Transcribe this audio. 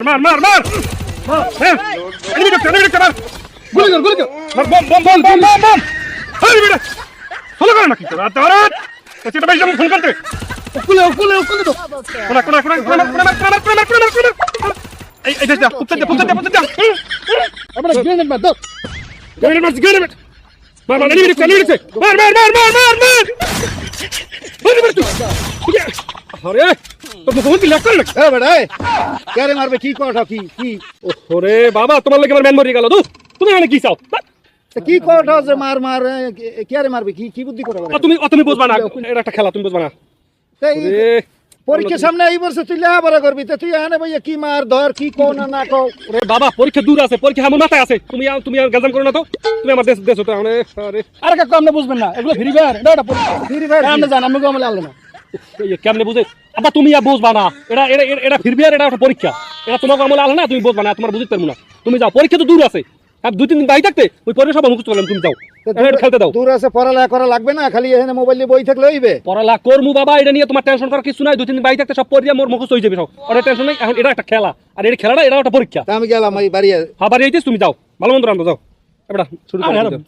মার মার মার! মার হ্যাঁ! এনিমি ঢুকছে এনিমি ঢুকছে মার! গুলি কর গুলি কর! মার বম বম বম বম বম বম! এই বেটা! ফলো করে নাকি? তোরা তোরা সেটা বেশ যেমন ফোন করতে কুলে কুলে কুলে তো কোনা কোনা কোনা কোনা কোনা কোনা কোনা কোনা কোনা এই এই যা পুত্র যা পুত্র যা পুত্র যা আমরা গ্রেনেড মার দাও গেরে মার গেরে মার মার মার এনিমি ঢুকছে এনিমি ঢুকছে মার মার মার মার মার মার! মার তুই আরে! তো মুখ মুখ করে নাকি? কারে মারবে কি কথা কি কি? ওরে বাবা তোমার লাগে আমার ম্যান মরে গেল। তো তুমি এখানে কি চাও? কি কথা যে মার মার কারে মারবে কি কি বুদ্ধি করে তুমি তুমি বুঝবা না এটা একটা খেলা তুমি বুঝবা না। পরীক্ষা সামনে এই বছর তুই লেখাপড়া করবি তা তুই এনে ভাইয়া কি মার ধর কি কো না না কো ওরে বাবা পরীক্ষা দূর আছে পরীক্ষা আমার মাথায় আছে। তুমি তুমি গাজাম করো না তো। তুমি আমার দেশ দেশ তো আরে আরে। কাকু আপনি বুঝবেন না এগুলো ফ্রি ফায়ার এটা ফ্রি ফায়ার আপনি জান আমি গমলে আনলে না। কেমনে বুঝে? আবার তুমি আর বুঝবা না। এটা এটা এটা- ফিরবি আর এটা একটা পরীক্ষা। এটা তোমাকে আমলে আলো না তুমি বুঝবা না তোমার বুঝতে পারব না। তুমি যাও পরীক্ষা তো দূর আছে। আর দুই তিন দিন বাই থাকতে ওই পরে সব মুখস্থ করলাম তুমি যাও। খেলতে দাও। দূর আছে পড়ালেখা করা লাগবে না খালি এখানে মোবাইল নিয়ে বই থাকলে হইবে। পড়ালা করমু বাবা এটা নিয়ে তোমার টেনশন করার কিছু নাই। দুই তিন দিন বাই থাকতে সব পড়িয়া মোর মুখস্থ হয়ে যাবে সব। ওটা টেনশন নাই এখন এটা একটা খেলা। আর এটা খেলাটা এটা একটা পরীক্ষা। আমি গেলাম এই বাড়ি আবার এইতিস তুমি যাও। ভালো মন্দ রান্ধো যাও এবার শুরু করো।